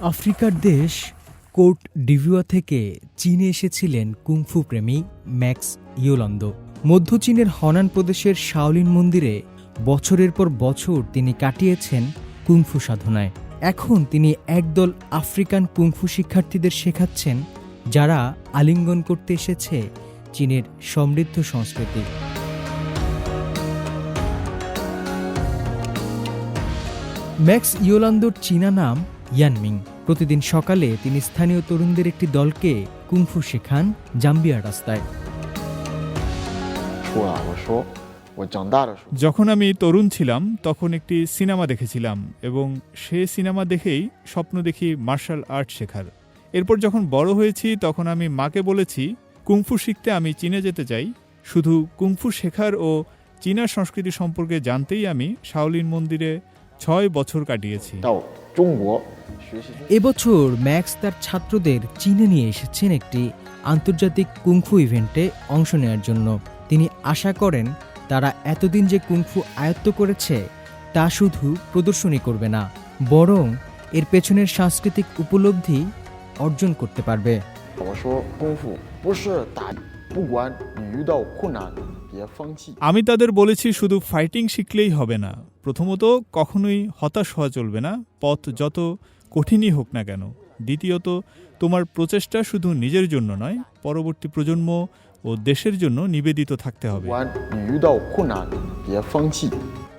আফ্রিকার দেশ কোর্ট ডিভিওয়া থেকে চীনে এসেছিলেন কুংফু প্রেমী ম্যাক্স ইয়োলন্দ। মধ্য চীনের হনান প্রদেশের শাওলিন মন্দিরে বছরের পর বছর তিনি কাটিয়েছেন কুংফু সাধনায়। এখন তিনি একদল আফ্রিকান কুংফু শিক্ষার্থীদের শেখাচ্ছেন, যারা আলিঙ্গন করতে এসেছে চীনের সমৃদ্ধ সংস্কৃতি। ম্যাক্স ইয়োলান্দোর চীনা নাম ইয়ানমিং। প্রতিদিন সকালে তিনি স্থানীয় তরুণদের একটি দলকে কুংফু শেখান জাম্বিয়ার রাস্তায়। যখন আমি তরুণ ছিলাম, তখন একটি সিনেমা দেখেছিলাম এবং সে সিনেমা দেখেই স্বপ্ন দেখি মার্শাল আর্ট শেখার। এরপর যখন বড় হয়েছি, তখন আমি মাকে বলেছি, কুংফু শিখতে আমি চীনে যেতে চাই। শুধু কুংফু শেখার ও চীনা সংস্কৃতি সম্পর্কে জানতেই আমি শাওলিন মন্দিরে ছয় বছর কাটিয়েছি। এবছর ম্যাক্স তার ছাত্রদের চীনে নিয়ে এসেছেন একটি আন্তর্জাতিক কুংফু ইভেন্টে অংশ নেওয়ার জন্য। তিনি আশা করেন তারা এতদিন যে কুংফু আয়ত্ত করেছে তা শুধু প্রদর্শনী করবে না বরং এর পেছনের সাংস্কৃতিক উপলব্ধি অর্জন করতে পারবে। আমি তাদের বলেছি শুধু ফাইটিং শিখলেই হবে না। প্রথমত কখনোই হতাশ হওয়া চলবে না। পথ যত কঠিনই হোক না কেন। দ্বিতীয়ত তোমার প্রচেষ্টা শুধু নিজের জন্য নয় পরবর্তী প্রজন্ম ও দেশের জন্য নিবেদিত থাকতে হবে।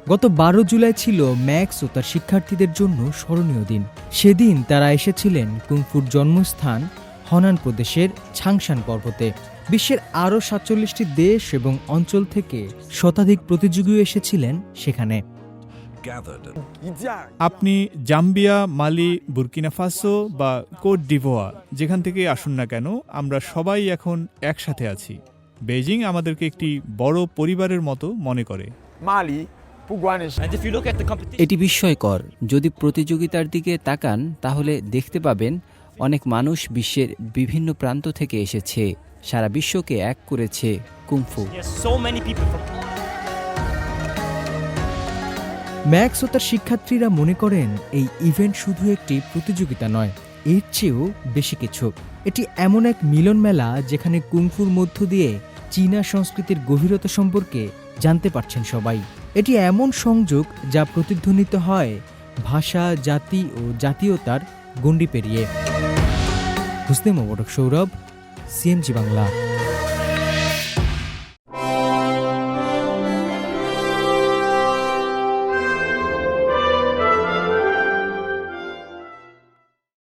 গত বারো জুলাই ছিল ম্যাক্স ও তার শিক্ষার্থীদের জন্য স্মরণীয় দিন। সেদিন তারা এসেছিলেন কুমফুর জন্মস্থান হনান প্রদেশের ছাংশান পর্বতে। বিশ্বের আরও সাতচল্লিশটি দেশ এবং অঞ্চল থেকে শতাধিক প্রতিযোগীও এসেছিলেন সেখানে। আপনি জাম্বিয়া মালি বুর্কিনা ফাসো বা কোট ডিভোয়া যেখান থেকে আসুন না কেন আমরা সবাই এখন একসাথে আছি। বেজিং আমাদেরকে একটি বড় পরিবারের মতো মনে করে। মালি এটি বিস্ময়কর। যদি প্রতিযোগিতার দিকে তাকান তাহলে দেখতে পাবেন অনেক মানুষ বিশ্বের বিভিন্ন প্রান্ত থেকে এসেছে। সারা বিশ্বকে এক করেছে from ম্যাক্স ও তার শিক্ষার্থীরা মনে করেন এই ইভেন্ট শুধু একটি প্রতিযোগিতা নয় এর চেয়েও বেশি কিছু। এটি এমন এক মিলন মেলা যেখানে কুংফুর মধ্য দিয়ে চীনা সংস্কৃতির গভীরতা সম্পর্কে জানতে পারছেন সবাই। এটি এমন সংযোগ যা প্রতিধ্বনিত হয় ভাষা জাতি ও জাতীয়তার গণ্ডি পেরিয়ে। হুসনে মোবারক সৌরভ সিএমজি বাংলা।